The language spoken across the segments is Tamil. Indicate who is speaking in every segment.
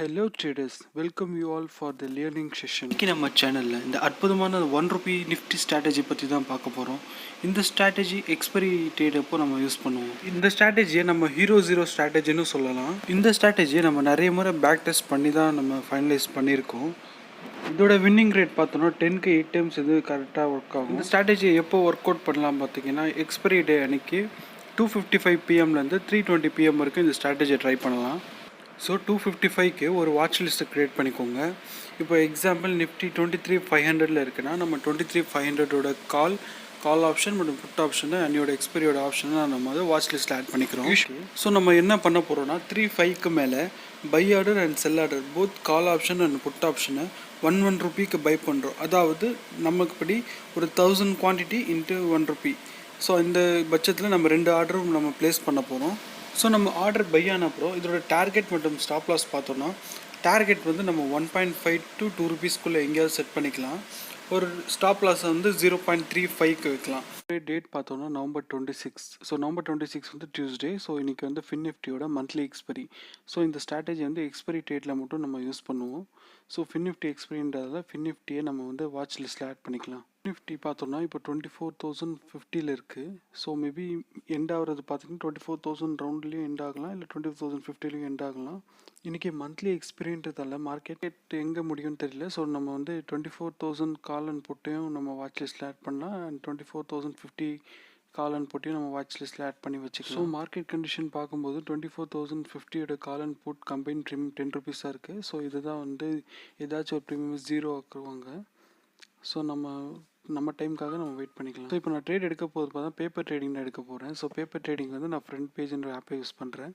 Speaker 1: Hello traders welcome you all for the learning session இன்னைக்கு நம்ம சேனலில் இந்த அற்புதமான ஒன் ருபி நிஃப்டி ஸ்ட்ராட்டஜி பற்றி தான் பார்க்க போகிறோம் இந்த ஸ்ட்ராட்டஜி எக்ஸ்பைரி டேட் அப்போ நம்ம யூஸ் பண்ணுவோம்? இந்த ஸ்ட்ராட்டஜியை நம்ம ஹீரோ ஜீரோ ஸ்ட்ராட்டஜின்னு சொல்லலாம். இந்த ஸ்ட்ராட்டஜியை நம்ம நிறைய முறை பேக் டெஸ்ட் பண்ணி தான் நம்ம ஃபைனலைஸ் பண்ணியிருக்கோம். இதோட வின்னிங் ரேட் பார்த்தோன்னா டென்க்கு எயிட் டைம்ஸ் இது கரெக்டாக ஒர்க் ஆகும். இந்த ஸ்ட்ராட்டஜியை எப்போ ஒர்க் அவுட் பண்ணலாம் பார்த்தீங்கன்னா எக்ஸ்பைரி டே அன்னைக்கு டூ ஃபிஃப்டி ஃபைவ் பிஎம்லேருந்து த்ரீ டுவெண்ட்டி பிஎம் வரைக்கும் இந்த ஸ்ட்ராட்டஜியை ட்ரை பண்ணலாம். ஸோ டூ ஃபிஃப்டி ஃபைவ்க்கு ஒரு வாட்ச் லிஸ்ட்டை க்ரியேட் பண்ணிக்கோங்க. இப்போ example Nifty twenty three five ஹண்ட்ரடில் இருக்குன்னா நம்ம டுவெண்ட்டி த்ரீ ஃபைவ் ஹண்ட்ரடோட கால் கால் ஆப்ஷன் மற்றும் புட் ஆப்ஷனு அன்னியோட எக்ஸ்பைரியோட ஆப்ஷனை நம்ம வந்து வாட்ச் லிஸ்ட்டில் ஆட் பண்ணிக்கிறோம். ஸோ நம்ம என்ன பண்ண போகிறோம்னா த்ரீ ஃபைவ்க்கு மேலே buy order and sell order both call option and put ஆப்ஷனை ஒன் ஒன் ருபிக்கு பை பண்ணுறோம் அதாவது நமக்கு படி ஒரு thousand quantity into one rupee so இந்த பட்சத்தில் நம்ம ரெண்டு ஆர்டரும் நம்ம ப்ளேஸ் பண்ண போகிறோம் ஸோ நம்ம ஆர்டர் பை ஆன அப்புறம் இதோட டார்கெட் மற்றும் ஸ்டாப் லாஸ் பார்த்தோன்னா டார்கெட் வந்து நம்ம one point five to two ருபீஸ்க்குள்ளே எங்கேயாவது செட் பண்ணிக்கலாம். ஒரு ஸ்டாப் லாஸ் வந்து ஜீரோ பாயிண்ட் த்ரீ ஃபைவ்க்கு வைக்கலாம். டேட் பார்த்தோன்னா November twenty six so November twenty six வந்து டியூஸ்டே ஸோ இன்றைக்கி வந்து ஃபின் நிஃப்டியோட மந்த்லி எக்ஸ்பரி ஸோ இந்த ஸ்ட்ராட்டஜி வந்து எக்ஸ்பரி டேட்டில் மட்டும் நம்ம யூஸ் பண்ணுவோம். ஸோ ஃபின் நிஃப்டி எக்ஸ்பைரின்றதால ஃபின் நிஃப்டியை நம்ம வந்து வாட்ச் லிஸ்ட்டில் ஆட் பண்ணிக்கலாம். நிஃப்டி பார்த்தோம்னா இப்போ டுவெண்ட்டி ஃபோர் தௌசண்ட் ஃபிஃப்டியில் இருக்குது ஸோ மேபி எண்ட் ஆகிறது பார்த்தீங்கன்னா டுவெண்ட்டி ஃபோர் தௌசண்ட் ரவுண்ட்லேயும் எண்ட் ஆகலாம் இல்லை டுவெண்ட்டி ஃபோர் தௌசண்ட் ஃபிஃப்டிலையும் எண்ட் ஆகலாம். இன்றைக்கி மந்த்லி எக்ஸ்பீரியன்றதால மார்க்கெட் எங்கே முடியும்னு தெரியல. ஸோ நம்ம வந்து twenty four thousand call and போட்டையும் நம்ம வாட்ச் லிஸ்ட்டில் ஆட் பண்ணலாம் and twenty four thousand fifty call and போட்டியும் நம்ம வாட்ச் லிஸ்ட்டில் ஆட் பண்ணி வச்சுக்கலாம். ஸோ மார்க்கெட் கண்டிஷன் பார்க்கும்போது டுவெண்ட்டி ஃபோர் தௌசண்ட் ஃபிஃப்டியோட காலன் போட் கம்பைன் ட்ரீம் டென் ருபீஸாக இருக்குது ஸோ இதுதான் வந்து ஏதாச்சும் ஒரு ப்ரீமியம் ஜீரோ ஆக்குவாங்க. ஸோ நம்ம நம்ம டைமுக்காக நம்ம வெயிட் பண்ணிக்கலாம். ஸோ இப்போ நான் ட்ரேட் எடுக்க போகிறது பார்த்தா பேப்பர் ட்ரேடிங் நான் எடுக்க போகிறேன் ஸோ பேப்பர் ட்ரேடிங் வந்து நான் ஃப்ரண்ட் பேஜ்ன்ற ஆப்பை யூஸ் பண்ணுறேன்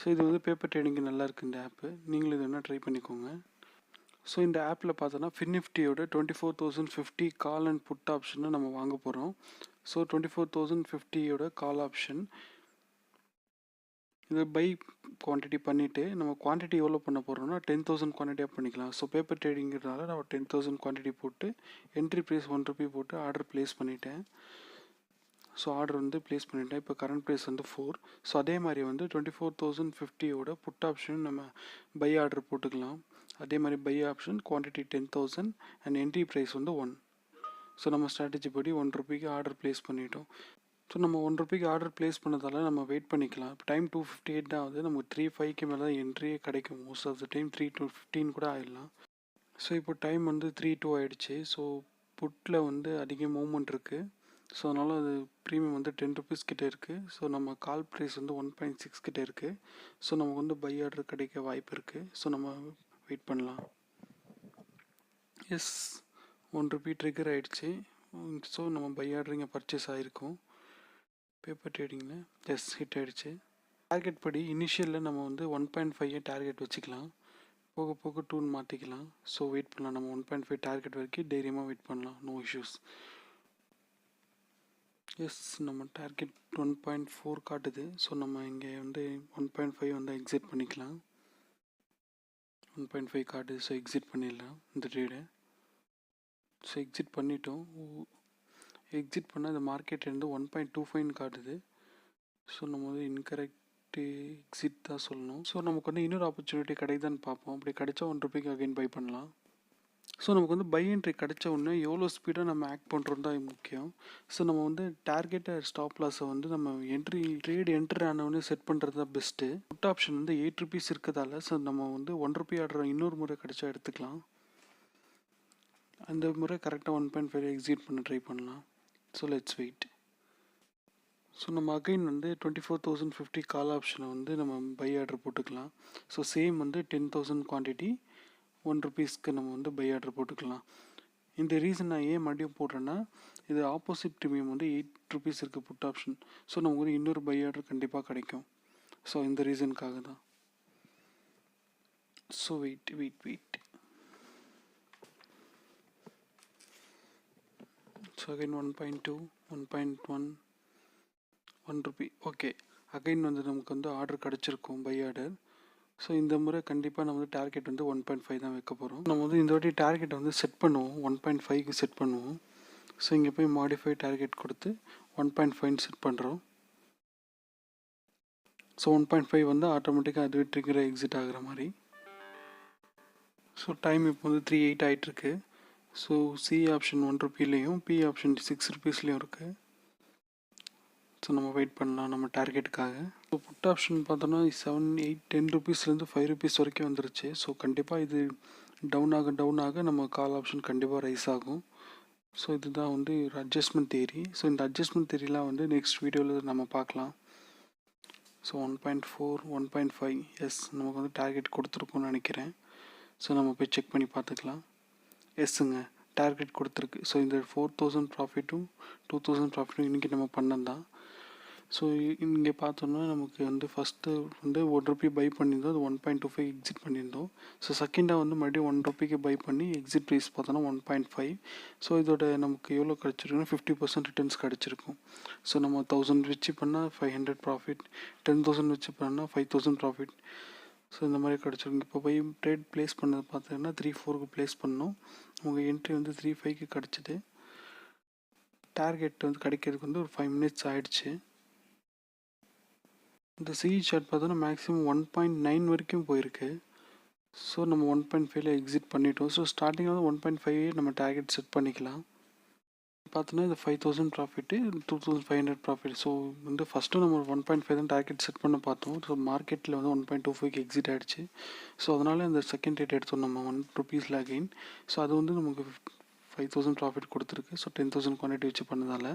Speaker 1: ஸோ இது வந்து பேப்பர் ட்ரேடிங்க்கு நல்லா இருக்குது இந்த ஆப்பு நீங்களும் இது வேணால் ட்ரை பண்ணிக்கோங்க. ஸோ இந்த ஆப்பில் பார்த்தோன்னா ஃபின்னிஃப்டியோட twenty four thousand fifty call and put ஆப்ஷனை நம்ம வாங்க போகிறோம் ஸோ டுவெண்ட்டி ஃபோர் தௌசண்ட் ஃபிஃப்டியோட கால் ஆப்ஷன் இதை பை குவான்டிட்டி பண்ணிவிட்டு நம்ம குவான்டிட்டி எவ்வளோ பண்ண போகிறோம்னா டென் தௌசண்ட் குவான்டிட்டியாக பண்ணிக்கலாம். ஸோ பேப்பர் ட்ரேடிங்கிறதுனால நம்ம டென் தௌசண்ட் குவான்டிட்டி போட்டு என்ட்ரி ப்ரைஸ் ஒன் ருபி போட்டு ஆர்டர் ப்ளேஸ் பண்ணிட்டேன். ஸோ ஆர்டர் வந்து ப்ளேஸ் பண்ணிட்டேன். இப்போ கரண்ட் ப்ரைஸ் வந்து ஃபோர் ஸோ அதே மாதிரி வந்து டுவெண்ட்டி ஃபோர் தௌசண்ட் ஃபிஃப்டியோட புட் ஆப்ஷன் நம்ம பை ஆர்டர் போட்டுக்கலாம். அதே மாதிரி buy option quantity ten thousand and entry price வந்து ஒன் ஸோ நம்ம ஸ்ட்ராட்டஜி படி ஒன் ருபிக்கு ஆர்டர் ப்ளேஸ் பண்ணிட்டோம். ஸோ நம்ம ஒன் ருபிக்கு ஆர்டர் ப்ளேஸ் பண்ணதால நம்ம வெயிட் பண்ணிக்கலாம். இப்போ டைம் டூ ஃபிஃப்டி எயிட் தான் ஆகுது. நமக்கு த்ரீ ஃபைவ்க்கு மேலே தான் என்ட்ரியே கிடைக்கும். Most of the time three two fifteen கூட ஆயிடலாம். ஸோ இப்போ டைம் வந்து த்ரீ டூ ஆகிடுச்சு ஸோ புட்டில் வந்து அதிக மூவ்மெண்ட் இருக்குது ஸோ அதனால் அது ப்ரீமியம் வந்து டென் ருபீஸ் கிட்டே இருக்குது ஸோ நம்ம கால் ப்ரைஸ் வந்து ஒன் பாயிண்ட் சிக்ஸ் கிட்டே இருக்குது ஸோ நமக்கு வந்து பை ஆர்டர் கிடைக்க வாய்ப்பு இருக்குது ஸோ நம்ம வெயிட் பண்ணலாம். எஸ் ஒன் ருபி ட்ரிகர் ஆகிடுச்சு ஸோ நம்ம பை ஆர்டரிங்க பர்ச்சேஸ் ஆகிருக்கோம் பேப்பர் ட்ரேடிங்கில் எஸ் ஹிட் ஆகிடுச்சு டார்கெட் படி இனிஷியலில் நம்ம வந்து ஒன் பாயிண்ட் ஃபைவ் டார்கெட் வச்சுக்கலாம். போக போக டூன் மாற்றிக்கலாம் ஸோ வெயிட் பண்ணலாம். நம்ம ஒன் பாயிண்ட் ஃபைவ் டார்கெட் வரைக்கும் தைரியமாக வெயிட் பண்ணலாம். நோ இஷ்யூஸ் எஸ் நம்ம டார்கெட் ஒன் பாயிண்ட் ஃபோர் காட்டுது. ஸோ நம்ம இங்கே வந்து ஒன் பாயிண்ட் ஃபைவ் வந்து எக்ஸிட் பண்ணிக்கலாம். ஒன் பாயிண்ட் ஃபைவ் காட்டுது. ஸோ எக்ஸிட் பண்ணிடலாம் இந்த ட்ரேடை ஸோ எக்ஸிட் பண்ணிட்டோம். எக்ஸிட் பண்ணால் இந்த மார்க்கெட் வந்து ஒன் பாயிண்ட் டூ ஃபைவ்னு காட்டுது. ஸோ நம்ம வந்து இன்கரெக்ட் எக்ஸிட் தான் சொல்லணும். ஸோ நமக்கு வந்து இன்னொரு ஆப்பர்ச்சுனிட்டி கிடைக்குதான்னு பார்ப்போம். அப்படி கிடைச்சா ஒன் ருபீக்கு அகைன் பை பண்ணலாம். ஸோ நமக்கு வந்து பை என்ட்ரி கிடைச்ச உடனே எவ்வளோ ஸ்பீடாக நம்ம ஆக்ட் பண்ணுறோம் தான் முக்கியம். ஸோ நம்ம வந்து டார்கெட்டை ஸ்டாப் லாஸை வந்து நம்ம என்ட்ரி ட்ரேட் என்ட்ரி ஆனவொடனே செட் பண்ணுறது தான் பெஸ்ட்டு புட் ஆப்ஷன் வந்து எயிட் ருபீஸ் இருக்கிறதால ஸோ நம்ம வந்து ஒன் ருபி ஆர்டர் இன்னொரு முறை கிடைச்சா எடுத்துக்கலாம். அந்த முறை கரெக்டாக ஒன் பாயிண்ட் ஃபைவ் எக்ஸிட் பண்ண ட்ரை பண்ணலாம். ஸோ லெட்ஸ் வெயிட் ஸோ நம்ம அகைன் வந்து twenty four thousand fifty call ஆப்ஷனை வந்து நம்ம பை ஆர்டர் போட்டுக்கலாம். ஸோ சேம் வந்து டென் தௌசண்ட் குவான்டிட்டி ஒன் ருபீஸ்க்கு நம்ம வந்து பை ஆர்டர் போட்டுக்கலாம். இந்த ரீசன் நான் ஏன் மறுபடியும் போடுறேன்னா இது ஆப்போசிட் ப்ரீமியம் வந்து எயிட் ருபீஸ் இருக்குது புட் ஆப்ஷன் ஸோ நமக்கு வந்து இன்னொரு பை ஆர்டர் கண்டிப்பாக கிடைக்கும். ஸோ இந்த ரீசனுக்காக தான். So wait wait wait so again one point two one point one one rupee okay again வந்து நமக்கு வந்து ஆர்டர் கிடச்சிருக்கும் பை ஆர்டர் ஸோ இந்த முறை கண்டிப்பாக நம்ம வந்து டார்கெட் வந்து ஒன் பாயிண்ட் ஃபைவ் தான் வைக்க போகிறோம் நம்ம வந்து இந்த வாட்டி டார்கெட்டை வந்து செட் பண்ணுவோம். ஒன் பாயிண்ட் ஃபைவ்க்கு செட் பண்ணுவோம். ஸோ இங்கே போய் மாடிஃபை டார்கெட் கொடுத்து ஒன் பாயிண்ட் ஃபைவ் செட் பண்ணுறோம் ஸோ ஒன் பாயிண்ட் ஃபைவ் வந்து ஆட்டோமேட்டிக்காக அதுவே ட்ரிகர் எக்ஸிட் ஆகுற மாதிரி. ஸோ டைம் இப்போ வந்து த்ரீ எயிட் ஆகிட்டுருக்கு ஸோ சி ஆப்ஷன் ஒன் ருபீலேயும் பி ஆப்ஷன் சிக்ஸ் ருபீஸ்லேயும் இருக்குது ஸோ நம்ம வெயிட் பண்ணலாம் நம்ம டார்கெட்டுக்காக ஸோ புட் ஆப்ஷன் பார்த்தோன்னா செவன் எயிட் டென் ருபீஸ்லேருந்து ஃபைவ் ருபீஸ் வரைக்கும் வந்துருச்சு. ஸோ கண்டிப்பாக இது டவுன் ஆக டவுன் ஆக நம்ம கால் ஆப்ஷன் கண்டிப்பாக ரைஸ் ஆகும். ஸோ இதுதான் வந்து ஒரு அட்ஜஸ்ட்மெண்ட் தேரி ஸோ இந்த அட்ஜஸ்ட்மெண்ட் தேரிலாம் வந்து நெக்ஸ்ட் வீடியோவில் நம்ம பார்க்கலாம். So one point four one point five yes நமக்கு வந்து டார்கெட் கொடுத்துருக்கோம்னு நினைக்கிறேன். ஸோ நம்ம போய் செக் பண்ணி பார்த்துக்கலாம். எஸ்ஸுங்க டார்கெட் கொடுத்துருக்கு. ஸோ இந்த ஃபோர் தௌசண்ட் ப்ராஃபிட்டும் டூ தௌசண்ட் ப்ராஃபிட்டும் இன்றைக்கி நம்ம பண்ணந்தான். ஸோ இங்கே பார்த்தோன்னா நமக்கு வந்து ஃபஸ்ட்டு வந்து ஒன் ருபி பை பண்ணியிருந்தோம். அது one point two five exit பண்ணியிருந்தோம். ஸோ செகண்டாக வந்து மறுபடியும் ஒன் ருபிக்கு பை பண்ணி எக்ஸிட் ப்ரைஸ் பார்த்தோன்னா ஒன் பாயிண்ட் ஃபைவ் ஸோ இதோட நமக்கு எவ்வளோ கிடச்சிருக்குன்னா ஃபிஃப்டி பர்சன்ட் ரிட்டர்ன்ஸ் கிடச்சிருக்கும். ஸோ நம்ம தௌசண்ட் வச்சு பண்ணால் five hundred profit ten thousand வச்சு பண்ணால் ஃபைவ் தௌசண்ட் ப்ராஃபிட் ஸோ இந்த மாதிரி கிடச்சிருக்கும் இப்போ போய் ட்ரேட் ப்ளேஸ் பண்ணது பார்த்தீங்கன்னா த்ரீ ஃபோருக்கு ப்ளேஸ் பண்ணோம். உங்கள் என்ட்ரி வந்து த்ரீ ஃபைவ்க்கு கிடச்சிது. டார்கெட் வந்து கிடைக்கிறதுக்கு வந்து ஒரு ஃபைவ் மினிட்ஸ் ஆகிடுச்சு இந்த சிஇ சார்ட் பார்த்தோன்னா மேக்ஸிமம் ஒன் பாயிண்ட் நைன் வரைக்கும் போயிருக்கு. ஸோ நம்ம ஒன் பாயிண்ட் ஃபைவ்ல எக்ஸிட் பண்ணிட்டோம். ஸோ ஸ்டார்டிங்கில் வந்து ஒன் பாயிண்ட் ஃபைவ் நம்ம டார்கெட் செட் பண்ணிக்கலாம். பார்த்தோன்னா இது five thousand profit two thousand five hundred profit so வந்து ஃபஸ்ட்டு நம்ம ஒன் பாயிண்ட் ஃபைவ் தான் டார்கெட் செட் பண்ண பார்த்தோம். ஸோ மார்க்கெட்டில் வந்து ஒன் பாயிண்ட் டூ ஃபைவ்க்கு எக்ஸிட் ஆகிடுச்சு ஸோ அதனால் அந்த செகண்ட் ரேட் எடுத்தோம் நம்ம ஒன் ருபீஸில் அகெயின் ஸோ அது வந்து நமக்கு ஃபைவ் தௌசண்ட் ப்ராஃபிட் கொடுத்துருக்கு. ஸோ டென் தௌசண்ட் குவான்டிட்டி வச்சு பண்ணதால்.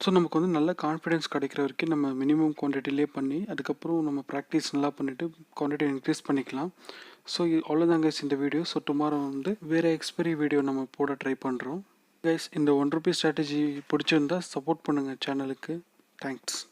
Speaker 1: ஸோ நமக்கு வந்து நல்ல கான்ஃபிடென்ஸ் கிடைக்கிற வரைக்கும் நம்ம மினிமம் குவான்டிட்டிலே பண்ணி அதுக்கப்புறம் நம்ம ப்ராக்டிஸ் நல்லா பண்ணிவிட்டு குவான்டிட்டி இன்க்ரீஸ் பண்ணிக்கலாம். ஸோ அவ்வளோதாங்க இந்த வீடியோ ஸோ டுமாரோ வந்து வேறு எக்ஸ்பெரி வீடியோ நம்ம போட ட்ரை பண்ணுறோம் கைஸ் இந்த ஒன் ருபி ஸ்ட்ராட்டஜி பிடிச்சிருந்தா சப்போர்ட் பண்ணுங்கள் சேனலுக்கு தேங்க்ஸ்